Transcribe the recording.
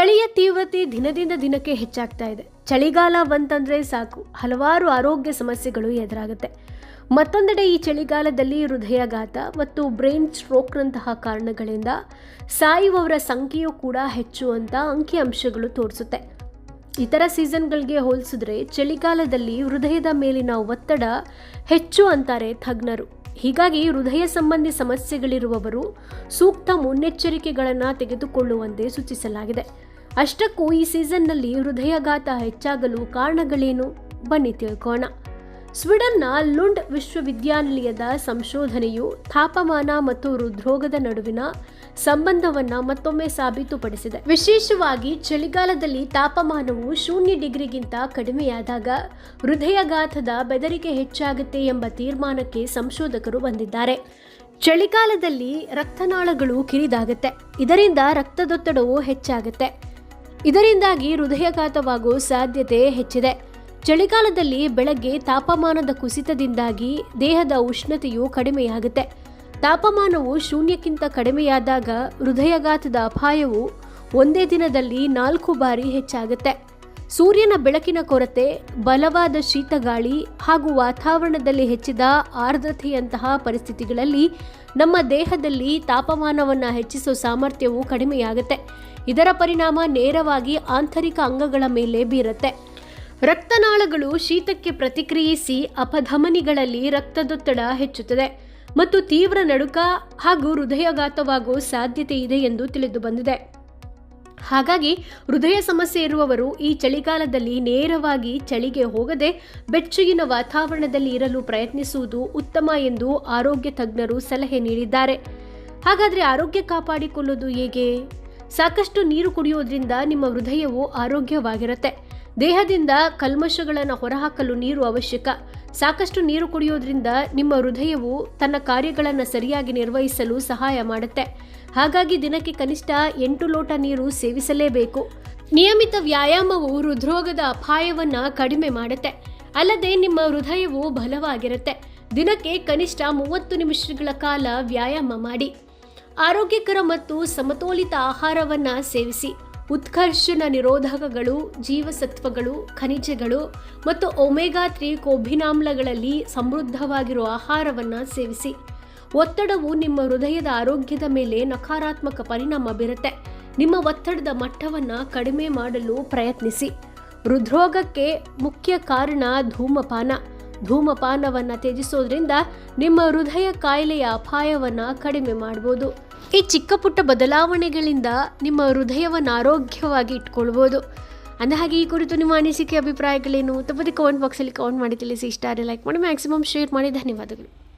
ಚಳಿಯ ತೀವ್ರತೆ ದಿನದಿಂದ ದಿನಕ್ಕೆ ಹೆಚ್ಚಾಗ್ತಾ ಇದೆ. ಚಳಿಗಾಲ ಬಂತಂದ್ರೆ ಸಾಕು. ಹಲವಾರು ಆರೋಗ್ಯ ಸಮಸ್ಯೆಗಳು ಎದುರಾಗುತ್ತೆ. ಮತ್ತೊಂದೆಡೆ ಈ ಚಳಿಗಾಲದಲ್ಲಿ ಹೃದಯಾಘಾತ ಮತ್ತು ಬ್ರೈನ್ ಸ್ಟ್ರೋಕ್ನಂತಹ ಕಾರಣಗಳಿಂದ ಸಾಯುವವರ ಸಂಖ್ಯೆಯೂ ಕೂಡ ಹೆಚ್ಚು ಅಂತ ಅಂಕಿಅಂಶಗಳು ತೋರಿಸುತ್ತೆ. ಇತರ ಸೀಸನ್ಗಳಿಗೆ ಹೋಲಿಸಿದ್ರೆ ಚಳಿಗಾಲದಲ್ಲಿ ಹೃದಯದ ಮೇಲಿನ ಒತ್ತಡ ಹೆಚ್ಚು ಅಂತಾರೆ ತಜ್ಞರು. ಹೀಗಾಗಿ ಹೃದಯ ಸಂಬಂಧಿ ಸಮಸ್ಯೆಗಳಿರುವವರು ಸೂಕ್ತ ಮುನ್ನೆಚ್ಚರಿಕೆಗಳನ್ನು ತೆಗೆದುಕೊಳ್ಳುವಂತೆ ಸೂಚಿಸಲಾಗಿದೆ. ಅಷ್ಟಕ್ಕೂ ಈ ಸೀಸನ್ನಲ್ಲಿ ಹೃದಯಘಾತ ಹೆಚ್ಚಾಗಲು ಕಾರಣಗಳೇನು? ಬನ್ನಿ ತಿಳ್ಕೋಣ. ಸ್ವೀಡನ್ನ ಲುಂಡ್ ವಿಶ್ವವಿದ್ಯಾನಿಲಯದ ಸಂಶೋಧನೆಯು ತಾಪಮಾನ ಮತ್ತು ಹೃದ್ರೋಗದ ನಡುವಿನ ಸಂಬಂಧವನ್ನ ಮತ್ತೊಮ್ಮೆ ಸಾಬೀತುಪಡಿಸಿದೆ. ವಿಶೇಷವಾಗಿ ಚಳಿಗಾಲದಲ್ಲಿ ತಾಪಮಾನವು ಶೂನ್ಯ ಡಿಗ್ರಿಗಿಂತ ಕಡಿಮೆಯಾದಾಗ ಹೃದಯಾಘಾತದ ಬೆದರಿಕೆ ಹೆಚ್ಚಾಗುತ್ತೆ ಎಂಬ ತೀರ್ಮಾನಕ್ಕೆ ಸಂಶೋಧಕರು ಬಂದಿದ್ದಾರೆ. ಚಳಿಗಾಲದಲ್ಲಿ ರಕ್ತನಾಳಗಳು ಕಿರಿದಾಗುತ್ತೆ. ಇದರಿಂದ ರಕ್ತದೊತ್ತಡವು ಹೆಚ್ಚಾಗುತ್ತೆ. ಇದರಿಂದಾಗಿ ಹೃದಯಾಘಾತವಾಗುವ ಸಾಧ್ಯತೆ ಹೆಚ್ಚಿದೆ. ಚಳಿಗಾಲದಲ್ಲಿ ಬೆಳಗ್ಗೆ ತಾಪಮಾನದ ಕುಸಿತದಿಂದಾಗಿ ದೇಹದ ಉಷ್ಣತೆಯು ಕಡಿಮೆಯಾಗುತ್ತೆ. ತಾಪಮಾನವು ಶೂನ್ಯಕ್ಕಿಂತ ಕಡಿಮೆಯಾದಾಗ ಹೃದಯಾಘಾತದ ಅಪಾಯವು ಒಂದೇ ದಿನದಲ್ಲಿ ನಾಲ್ಕು ಬಾರಿ ಹೆಚ್ಚಾಗುತ್ತೆ. ಸೂರ್ಯನ ಬೆಳಕಿನ ಕೊರತೆ, ಬಲವಾದ ಶೀತಗಾಳಿ ಹಾಗೂ ವಾತಾವರಣದಲ್ಲಿ ಹೆಚ್ಚಿದ ಆರ್ದ್ರತೆಯಂತಹ ಪರಿಸ್ಥಿತಿಗಳಲ್ಲಿ ನಮ್ಮ ದೇಹದಲ್ಲಿ ತಾಪಮಾನವನ್ನು ಹೆಚ್ಚಿಸುವ ಸಾಮರ್ಥ್ಯವು ಕಡಿಮೆಯಾಗುತ್ತೆ. ಇದರ ಪರಿಣಾಮ ನೇರವಾಗಿ ಆಂತರಿಕ ಅಂಗಗಳ ಮೇಲೆ ಬೀರುತ್ತೆ. ರಕ್ತನಾಳಗಳು ಶೀತಕ್ಕೆ ಪ್ರತಿಕ್ರಿಯಿಸಿ ಅಪಧಮನಿಗಳಲ್ಲಿ ರಕ್ತದೊತ್ತಡ ಹೆಚ್ಚುತ್ತದೆ ಮತ್ತು ತೀವ್ರ ನಡುಕ ಹಾಗೂ ಹೃದಯಾಘಾತವಾಗುವ ಸಾಧ್ಯತೆ ಇದೆ ಎಂದು ತಿಳಿದು ಬಂದಿದೆ. ಹಾಗಾಗಿ ಹೃದಯ ಸಮಸ್ಯೆ ಇರುವವರು ಈ ಚಳಿಗಾಲದಲ್ಲಿ ನೇರವಾಗಿ ಚಳಿಗೆ ಹೋಗದೆ ಬೆಚ್ಚಗಿನ ವಾತಾವರಣದಲ್ಲಿ ಇರಲು ಪ್ರಯತ್ನಿಸುವುದು ಉತ್ತಮ ಎಂದು ಆರೋಗ್ಯ ತಜ್ಞರು ಸಲಹೆ ನೀಡಿದ್ದಾರೆ. ಹಾಗಾದರೆ ಆರೋಗ್ಯ ಕಾಪಾಡಿಕೊಳ್ಳೋದು ಹೇಗೆ? ಸಾಕಷ್ಟು ನೀರು ಕುಡಿಯೋದ್ರಿಂದ ನಿಮ್ಮ ಹೃದಯವು ಆರೋಗ್ಯವಾಗಿರುತ್ತೆ. ದೇಹದಿಂದ ಕಲ್ಮಶಗಳನ್ನು ಹೊರಹಾಕಲು ನೀರು ಅವಶ್ಯಕ. ಸಾಕಷ್ಟು ನೀರು ಕುಡಿಯೋದ್ರಿಂದ ನಿಮ್ಮ ಹೃದಯವು ತನ್ನ ಕಾರ್ಯಗಳನ್ನು ಸರಿಯಾಗಿ ನಿರ್ವಹಿಸಲು ಸಹಾಯ ಮಾಡುತ್ತೆ. ಹಾಗಾಗಿ ದಿನಕ್ಕೆ ಕನಿಷ್ಠ ಎಂಟು ಲೋಟ ನೀರು ಸೇವಿಸಲೇಬೇಕು. ನಿಯಮಿತ ವ್ಯಾಯಾಮವು ಹೃದ್ರೋಗದ ಅಪಾಯವನ್ನು ಕಡಿಮೆ ಮಾಡುತ್ತೆ. ಅಲ್ಲದೆ ನಿಮ್ಮ ಹೃದಯವು ಬಲವಾಗಿರುತ್ತೆ. ದಿನಕ್ಕೆ ಕನಿಷ್ಠ ಮೂವತ್ತು ನಿಮಿಷಗಳ ಕಾಲ ವ್ಯಾಯಾಮ ಮಾಡಿ. ಆರೋಗ್ಯಕರ ಮತ್ತು ಸಮತೋಲಿತ ಆಹಾರವನ್ನು ಸೇವಿಸಿ. ಉತ್ಕರ್ಷಣ ನಿರೋಧಕಗಳು, ಜೀವಸತ್ವಗಳು, ಖನಿಜಗಳು ಮತ್ತು ಒಮೆಗಾ ತ್ರೀ ಕೊಬ್ಬಿನಾಮ್ಲಗಳಲ್ಲಿ ಸಮೃದ್ಧವಾಗಿರುವ ಆಹಾರವನ್ನು ಸೇವಿಸಿ. ಒತ್ತಡವು ನಿಮ್ಮ ಹೃದಯದ ಆರೋಗ್ಯದ ಮೇಲೆ ನಕಾರಾತ್ಮಕ ಪರಿಣಾಮ ಬೀರುತ್ತೆ. ನಿಮ್ಮ ಒತ್ತಡದ ಮಟ್ಟವನ್ನು ಕಡಿಮೆ ಮಾಡಲು ಪ್ರಯತ್ನಿಸಿ. ಹೃದ್ರೋಗಕ್ಕೆ ಮುಖ್ಯ ಕಾರಣ ಧೂಮಪಾನ. ಧೂಮಪಾನವನ್ನು ತ್ಯಜಿಸೋದ್ರಿಂದ ನಿಮ್ಮ ಹೃದಯ ಕಾಯಿಲೆಯ ಅಪಾಯವನ್ನು ಕಡಿಮೆ ಮಾಡ್ಬೋದು. ಈ ಚಿಕ್ಕ ಪುಟ್ಟ ಬದಲಾವಣೆಗಳಿಂದ ನಿಮ್ಮ ಹೃದಯವನ್ನು ಆರೋಗ್ಯವಾಗಿ ಇಟ್ಕೊಳ್ಬೋದು. ಅಂದಹಾಗೆ ಈ ಕುರಿತು ನಿಮ್ಮ ಅನಿಸಿಕೆ, ಅಭಿಪ್ರಾಯಗಳೇನು? ತಪ್ಪದೆ ಕಮೆಂಟ್ ಬಾಕ್ಸಲ್ಲಿ ಕಮೆಂಟ್ ಮಾಡಿ ತಿಳಿಸಿ. ಇಷ್ಟ ಲೈಕ್ ಮಾಡಿ ಮ್ಯಾಕ್ಸಿಮಮ್ ಶೇರ್ ಮಾಡಿ. ಧನ್ಯವಾದಗಳು.